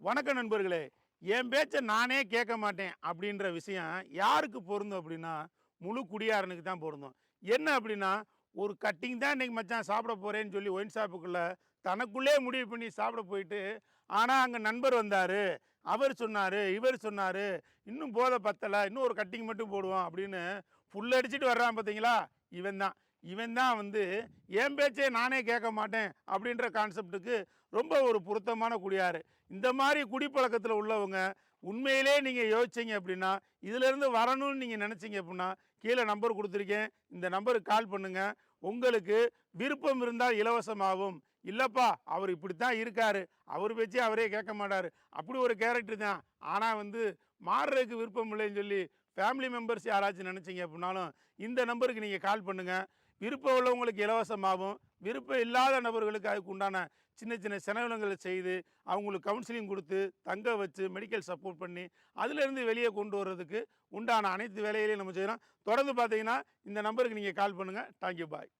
வணக்கம் நண்பர்களே என் பேச்சை நானே கேட்க மாட்டேன் அப்படின்ற விஷயம் யாருக்கு பொருந்தும் அப்படின்னா முழு குடியாரனுக்கு தான் பொருந்தும். என்ன அப்படின்னா ஒரு கட்டிங் தான் இன்றைக்கி மச்சான் சாப்பிட போகிறேன்னு சொல்லி ஒயின் ஷாப்புக்குள்ளே தனக்குள்ளே முடிவு பண்ணி சாப்பிட போயிட்டு ஆனால் அங்கே நண்பர் வந்தார். அவர் சொன்னார் இவர் சொன்னார் இன்னும் போதை பத்தலை இன்னும் ஒரு கட்டிங் மட்டும் போடுவோம் அப்படின்னு ஃபுல் அடிச்சுட்டு வர்றான் பார்த்தீங்களா இவன் தான். இவன் தான் வந்து என் பேச்சே நானே கேட்க மாட்டேன் அப்படின்ற கான்செப்டுக்கு ரொம்ப ஒரு பொருத்தமான குடியார். இந்த மாதிரி குடிப்பழக்கத்தில் உள்ளவங்க உண்மையிலே நீங்கள் யோசிச்சீங்க அப்படின்னா இதிலேருந்து வரணும்னு நீங்கள் நினச்சிங்க அப்படின்னா கீழே நம்பர் கொடுத்துருக்கேன். இந்த நம்பருக்கு கால் பண்ணுங்கள் உங்களுக்கு விருப்பம் இருந்தால் இலவசமாகும். இல்லைப்பா அவர் இப்படி தான் இருக்கார். அவர் பேச்சே அவரே கேட்க மாட்டார். அப்படி ஒரு கேரக்டர் தான். ஆனால் வந்து மாறுறதுக்கு விருப்பம் இல்லைன்னு சொல்லி ஃபேமிலி மெம்பர்ஸ் யாராச்சும் நினச்சிங்க அப்படின்னாலும் இந்த நம்பருக்கு நீங்கள் கால் பண்ணுங்கள் விருப்பம் உள்ளவங்களுக்கு இலவசமாகவும் விருப்பம் இல்லாத நபர்களுக்கு அதுக்கு உண்டான சின்ன சின்ன செலவினங்களை செய்து அவங்களுக்கு கவுன்சிலிங் கொடுத்து தங்க வச்சு மெடிக்கல் சப்போர்ட் பண்ணி அதிலிருந்து வெளியே கொண்டு வர்றதுக்கு உண்டான அனைத்து வேலைகளையும் நம்ம செய்கிறோம் தொடர்ந்து பார்த்தீங்கன்னா இந்த நம்பருக்கு நீங்கள் கால் பண்ணுங்கள் தேங்க்யூ பாய்